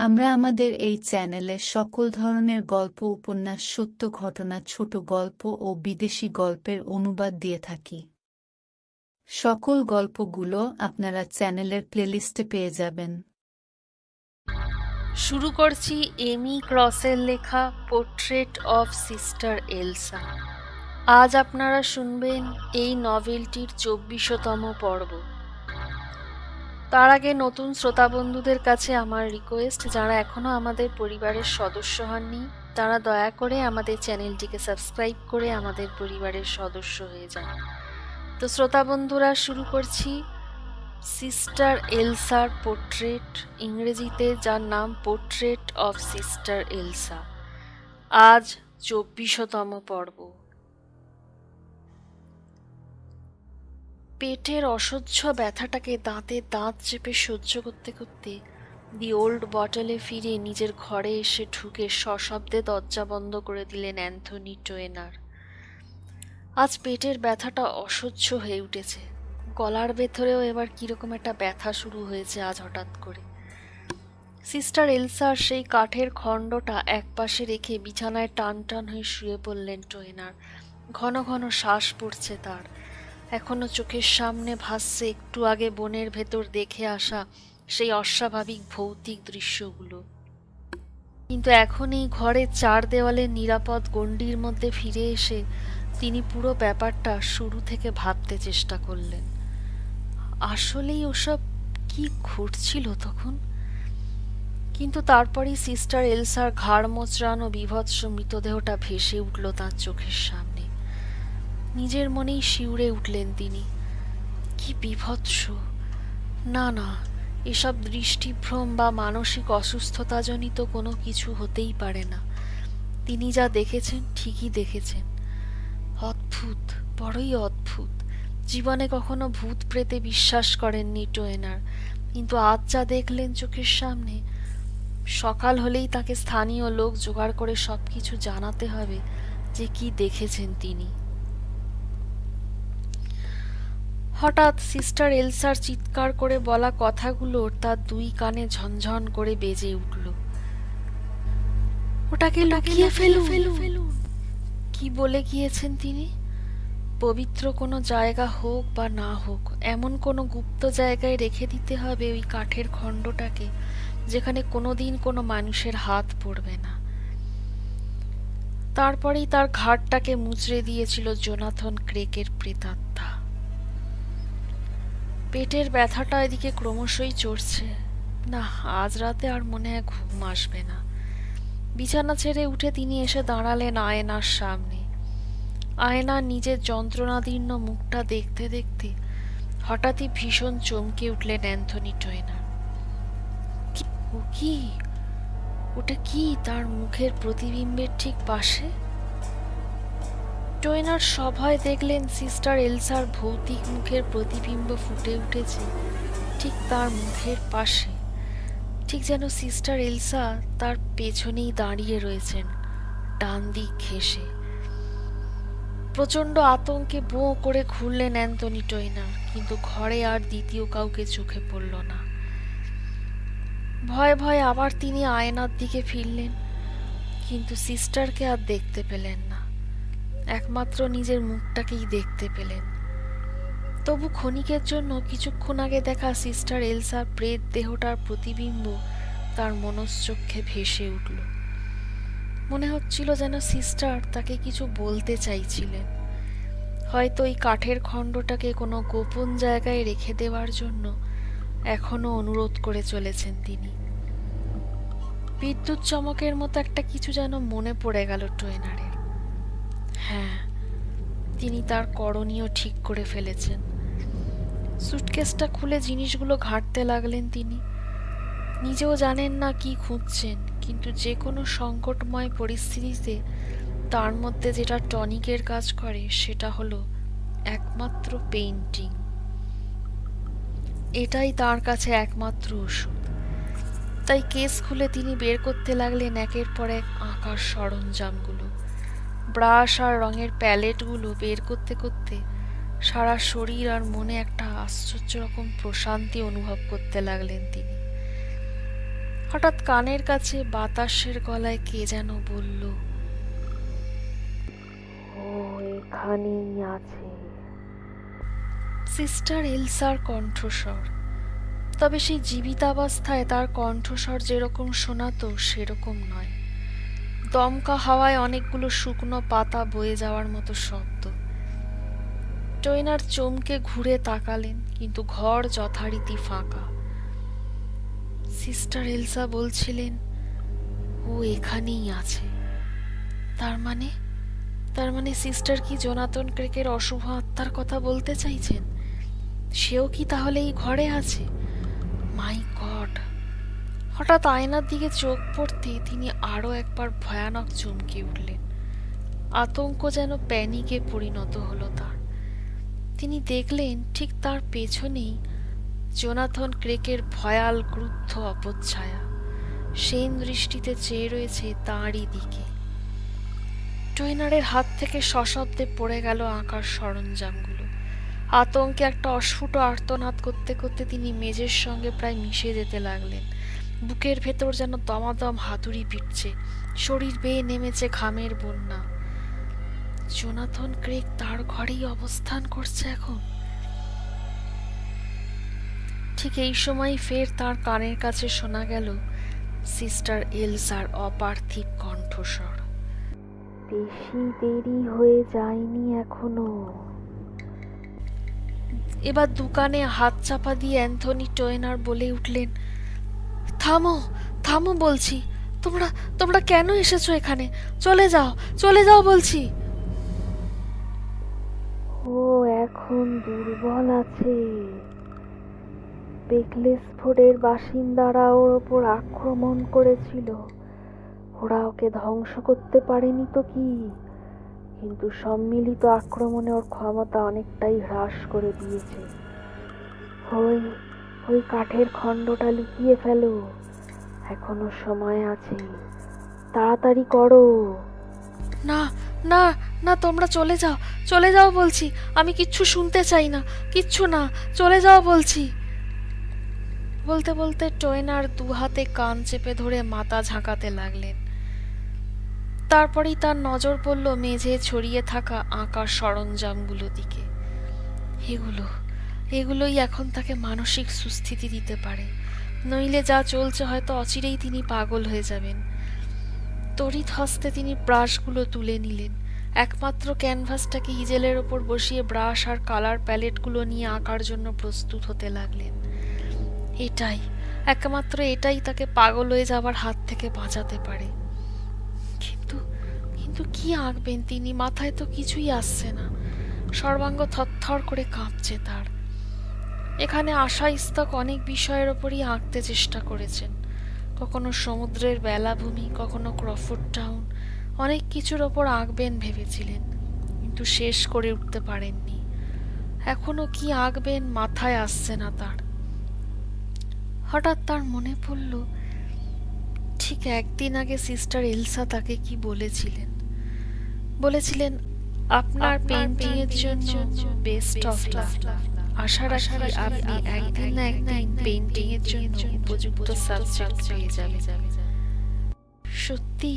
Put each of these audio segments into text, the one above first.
আমরা আমাদের এই চ্যানেলে সকল ধরনের গল্প, উপন্যাস, সত্য ঘটনা, ছোট গল্প ও বিদেশি গল্পের অনুবাদ দিয়ে থাকি। সকল গল্পগুলো আপনারা চ্যানেলের প্লেলিস্টে পেয়ে যাবেন। শুরু করছি এমি ক্রসের লেখা পোর্ট্রেট অফ সিস্টার এলসা। আজ আপনারা শুনবেন এই নভেলটির চব্বিশতম পর্ব। তার আগে নতুন শ্রোতা বন্ধুদের কাছে আমার রিকোয়েস্ট যারা এখনও আমাদের পরিবারের সদস্য হননি, তারা দয়া করে আমাদের চ্যানেলটিকে সাবস্ক্রাইব করে আমাদের পরিবারের সদস্য হয়ে যান। তো শ্রোতা বন্ধুরা, শুরু করছি। সিস্টার এলসার পোর্ট্রেট ইংরেজিতে যার নাম পোর্ট্রেট অফ সিস্টার এলসা আজ চব্বিশতম পর্ব। পেটের অসহ্য ব্যথাটাকে দাঁতে দাঁত চেপে সহ্য করতে করতে দি ওল্ড বটলে ফিরে নিজের ঘরে এসে ঢুকে সশব্দে দরজা বন্ধ করে দিলেন অ্যান্থনি টোয়েনার আজ পেটের ব্যথাটা অসহ্য হয়ে উঠেছে। গলার ভেতরেও এবার কীরকম একটা ব্যথা শুরু হয়েছে আজ হঠাৎ করে। সিস্টার এলসার সেই কাঠের খণ্ডটা একপাশে রেখে বিছানায় টান টান হয়ে শুয়ে পড়লেন টোয়েনার ঘন ঘন শ্বাস পড়ছে তার। এখনও চোখের সামনে ভাসছে একটু আগে বনের ভেতর দেখে আসা সেই অস্বাভাবিক ভৌতিক দৃশ্যগুলো। কিন্তু এখন এই ঘরের চার দেওয়ালের নিরাপদ গণ্ডির মধ্যে ফিরে এসে তিনি পুরো ব্যাপারটা শুরু থেকে ভাবতে চেষ্টা করলেন। আসলেই ওসব কি ঘটছিল তখন? কিন্তু তারপরেই সিস্টার এলসার ঘাড় মোচড়ানো বিভৎস মৃতদেহটা ভেসে উঠল তার চোখের সামনে। নিজের মনেই শিউরে উঠলেন তিনি। কি বিভৎস। না না, এসব দৃষ্টিভ্রম বা মানসিক অসুস্থতাজনিত কোনো কিছু হতেই পারে না। তিনি যা দেখেছেন, ঠিকই দেখেছেন। অদ্ভুত, বড়ই অদ্ভুত। জীবনে কখনো ভূত প্রেতে বিশ্বাস করেননি টোয়েনার, কিন্তু আজ যা দেখলেন চোখের সামনে, সকাল হলেই তাকে স্থানীয় লোক জোগাড় করে সব কিছু জানাতে হবে যে কি দেখেছেন তিনি। হঠাৎ সিস্টার এলসার চিৎকার করে বলা কথাগুলো তার দুই কানে ঝনঝন করে বেজে উঠল। ওটাকে লুকিয়ে ফেলুন। কি বলে গিয়েছেন তিনি? পবিত্র কোনো জায়গা হোক বা না হোক, এমন কোনো গুপ্ত জায়গায় রেখে দিতে হবে ওই কাঠের খণ্ডটাকে, যেখানে কোনোদিন কোনো মানুষের হাত পড়বে না। তারপরেই তার ঘাটটাকে মুচড়ে দিয়েছিল জোনাথন ক্রেকের প্রেতাত্মা। পেটের ব্যথাটা এদিকে ক্রমশই চড়ছে। না, আজ রাতে আর মনে হয় ঘুম আসবে না। বিছানা ছেড়ে উঠে তিনি এসে দাঁড়ালেন আয়নার সামনে। আয়নার নিজের যন্ত্রণাদীর্ণ মুখটা দেখতে দেখতে হঠাৎই ভীষণ চমকে উঠলেন অ্যান্থনি টোয়েনার কি? ওটা কি, তার মুখের প্রতিবিম্বের ঠিক পাশে? টোয়েনার সভায় দেখলেন সিস্টার এলসার ভৌতিক মুখের প্রতিবিম্ব ফুটে উঠেছে, ঠিক তার মুখের পাশে। ঠিক যেন সিস্টার এলসা তার পেছনেই দাঁড়িয়ে রয়েছেন, ডান দিক ঘেঁষে। প্রচণ্ড আতঙ্কে বো করে ঘুরলেন অ্যান্থনি টোয়েনার, কিন্তু ঘরে আর দ্বিতীয় কাউকে চোখে পড়ল না। ভয়ে ভয়ে আবার তিনি আয়নার দিকে ফিরলেন, কিন্তু সিস্টারকে আর দেখতে পেলেন একমাত্র নিজের মুখটাকেই দেখতে পেলেন। তবু ক্ষণিকের জন্য কিছুক্ষণ আগে দেখা সিস্টার এলসার প্রেত দেহটার প্রতিবিম্ব তার মনশ্চক্ষে ভেসে উঠল। মনে হচ্ছিল যেন সিস্টার তাকে কিছু বলতে চাইছিলেন। হয়তো এই কাঠের খণ্ডটাকে কোনো গোপন জায়গায় রেখে দেওয়ার জন্য এখনও অনুরোধ করে চলেছেন তিনি। বিদ্যুৎ চমকের মতো একটা কিছু যেন মনে পড়ে গেল টোয়েনারের হ্যাঁ তিনি তার করণীয় ঠিক করে ফেলেছেন। সুটকেসটা খুলে জিনিসগুলো ঘাঁটতে লাগলেন তিনি। নিজেও জানেন না কি খুঁজছেন, কিন্তু যে কোনো সংকটময় পরিস্থিতিতে তার মধ্যে যেটা টনিকের কাজ করে, সেটা হলো একমাত্র পেইন্টিং। এটাই তার কাছে একমাত্র ওষুধ। তাই কেস খুলে তিনি বের করতে লাগলেন একের পর এক আঁকার সরঞ্জামগুলো। ব্রাশ আর রঙের প্যালেটগুলো বের করতে করতে সারা শরীর আর মনে একটা আশ্চর্য রকম প্রশান্তি অনুভব করতে লাগলেন তিনি। হঠাৎ কানের কাছে বাতাসের গলায় কে যেন বলল এখানেই আছে। সিস্টার এলসার কণ্ঠস্বর। তবে সেই জীবিতাবস্থায় তার কণ্ঠস্বর যেরকম শোনাতো সেরকম নয়। দমকা হাওয়ায় অনেকগুলো শুকনো পাতা বয়ে যাওয়ার মতো শব্দ। টয়নার চমকে ঘুরে তাকালেন, কিন্তু ঘর যথারীতি ফাঁকা। সিস্টার এলসা বলছিলেন, ও এখানেই আছে। তার মানে তার মানে সিস্টার কি জোনাতন ক্রেকের অশুভ আত্মার কথা বলতে চাইছেন? সেও কি তাহলে এই ঘরে আছে? My God! হঠাৎ আয়নার দিকে চোখ পড়তে তিনি আরও একবার ভয়ানক চমকে উঠলেন। আতঙ্ক যেন প্যানিকে পরিণত হলো তার। তিনি দেখলেন ঠিক তার পেছনেই জোনাথন ক্রেকের ভয়াল ক্রুদ্ধ অপচ্ছায়া। সেন দৃষ্টিতে চেয়ে রয়েছে তাঁরই দিকে। ট্রেনারের হাত থেকে সশব্দে পড়ে গেল আঁকার সরঞ্জামগুলো। আতঙ্কে একটা অস্ফুট আর্তনাদ করতে করতে তিনি মেজের সঙ্গে প্রায় মিশে যেতে লাগলেন। বুকের ভেতর যেন দমাদম হাতুড়ি পিটছে। শরীর বেয়ে নেমেছে ঘামের বন্যা। জোনাথন ক্রেক তার ঘরেই অবস্থান করছে এখন। ঠিক এই সময় ফের তার কানের কাছে শোনা গেল সিস্টার এলসার অপার্থিব কণ্ঠস্বর। বেশি দেরি হয়ে যায়নি এখনও। এবার দোকানে হাত চাপা দিয়ে অ্যান্থনি টোয়েনার বলে উঠলেন থামো থামো বলছি। তোমরা তোমরা কেন এসেছ এখানে? চলে যাও চলে যাও বলছি। ও, এখন দুর্বল আছে। বেকলেসফোর্ডের বাসিন্দারা ওর ওপর আক্রমণ করেছিল। ওরা ওকে ধ্বংস করতে পারেনি তো কি? কিন্তু সম্মিলিত আক্রমণে ওর ক্ষমতা অনেকটাই হ্রাস করে দিয়েছে। ওই ওই কাঠের খণ্ডটা লুকিয়ে ফেলো। এখনও সময় আছে। তাড়াতাড়ি করো। না না না, তোমরা চলে যাও চলে যাও বলছি। আমি কিচ্ছু শুনতে চাই না, কিচ্ছু না, চলে যাও বলছি। বলতে বলতে টয়নার দু হাতে কান চেপে ধরে মাথা ঝাঁকাতে লাগলেন। তারপরেই তার নজর পড়ল মেঝে ছড়িয়ে থাকা আঁকার সরঞ্জামগুলো দিকে। এগুলো এগুলোই এখন তাকে মানসিক সুস্থিতি দিতে পারে। নইলে যা চলছে হয়তো অচিরেই তিনি পাগল হয়ে যাবেন। তড়িৎ হস্তে তিনি ব্রাশগুলো তুলে নিলেন। একমাত্র ক্যানভাসটাকে ইজেলের ওপর বসিয়ে ব্রাশ আর কালার প্যালেটগুলো নিয়ে আঁকার জন্য প্রস্তুত হতে লাগলেন। এটাই, একমাত্র এটাই তাকে পাগল হয়ে যাবার হাত থেকে বাঁচাতে পারে। কিন্তু কিন্তু কি আঁকবেন তিনি? মাথায় তো কিছুই আসছে না। সর্বাঙ্গ থরথর করে কাঁপছে তার। এখানে আশা ইস্তক অনেক বিষয়ের ওপরই আঁকতে চেষ্টা করেছেন। কখনো সমুদ্রের বেলাভূমি কখনো ক্রফোর্ড টাউন অনেক কিছুর ওপর আঁকবেন ভেবেছিলেন কিন্তু শেষ করে উঠতে পারেননি। এখনও কি আঁকবেন মাথায় আসছে না তার। হঠাৎ তার মনে পড়ল ঠিক একদিন আগে সিস্টার এলসা তাকে কি বলেছিলেন? বলেছিলেন আপনার পেইন্টিং এর জন্য বেস্ট অফ লাক আশা রাখি আপনি একদিন না একদিন পেইন্টিং এর জন্য উপযুক্ত সাবজেক্ট পেয়ে যাবেন। সত্যি,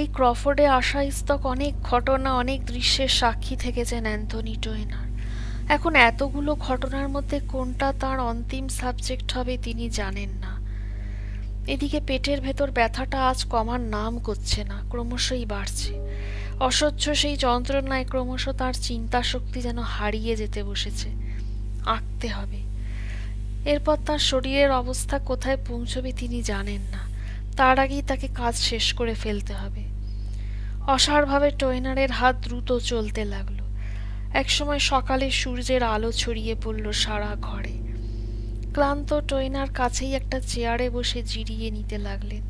এই ক্রফোর্ডে আশা ইস্তক অনেক ঘটনা, অনেক দৃশ্যের সাক্ষী থেকেছেন অ্যান্থনি টোয়েনার। এখন এতগুলো ঘটনার মধ্যে কোনটা তার অন্তিম সাবজেক্ট হবে তিনি জানেন না। এদিকে পেটের ভেতর ব্যথাটা আজ কমার নাম করছে না, ক্রমশই বাড়ছে। অসহ্য সেই যন্ত্রণায় ক্রমশ তার চিন্তা শক্তি যেন হারিয়ে যেতে বসেছে। আঁকতে হবে। এরপর তার শরীরের অবস্থা কোথায় পৌঁছবে তিনি জানেন না। তার আগেই তাকে কাজ শেষ করে ফেলতে হবে। অসারভাবে টয়নারের হাত দ্রুত চলতে লাগল। একসময় সকালে সূর্যের আলো ছড়িয়ে পড়ল সারা ঘরে। ক্লান্ত টয়নার কাছেই একটা চেয়ারে বসে জিরিয়ে নিতে লাগলেন।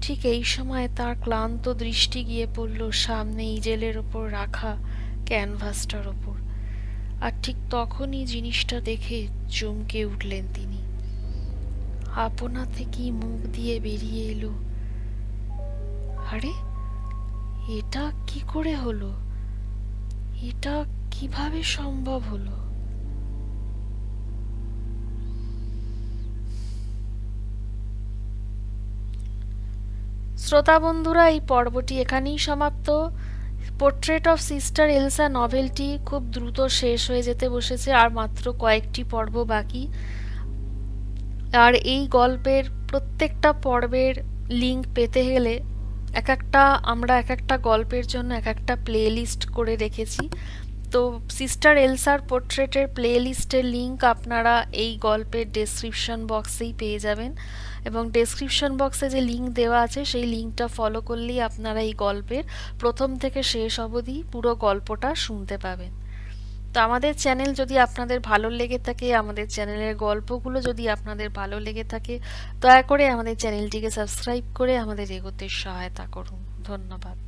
ঠিক এই সময় তার ক্লান্ত দৃষ্টি গিয়ে পড়ল সামনে ইজেলের ওপর রাখা ক্যানভাসটার ওপর। আর ঠিক তখনই জিনিসটা দেখে চমকে উঠলেন তিনি। আপনা থেকেই মুখ দিয়ে বেরিয়ে এলো। আরে, এটা কি করে হলো? এটা কীভাবে সম্ভব হলো? শ্রোতা বন্ধুরা, এই পর্বটি এখানেই সমাপ্ত। পোর্ট্রেট অফ সিস্টার এলসা নভেলটি খুব দ্রুত শেষ হয়ে যেতে বসেছে, আর মাত্র কয়েকটি পর্ব বাকি। আর এই গল্পের প্রত্যেকটা পর্বের লিঙ্ক পেতে গেলে এক একটা আমরা এক একটা গল্পের জন্য এক একটা প্লে লিস্ট করে রেখেছি। তো সিস্টার এলসার পোর্ট্রেটের প্লে লিস্টের লিংক আপনারা এই গল্পের ডেসক্রিপশন বক্সেই পেয়ে যাবেন। এবং ডেসক্রিপশন বক্সে যে লিঙ্ক দেওয়া আছে, সেই লিঙ্কটা ফলো করলেই আপনারা এই গল্পের প্রথম থেকে শেষ অবধি পুরো গল্পটা শুনতে পাবেন। তো আমাদের চ্যানেল যদি আপনাদের ভালো লেগে থাকে, আমাদের চ্যানেলের গল্পগুলো যদি আপনাদের ভালো লেগে থাকে, দয়া করে আমাদের চ্যানেলটিকে সাবস্ক্রাইব করে আমাদের এগোতে সহায়তা করুন। ধন্যবাদ।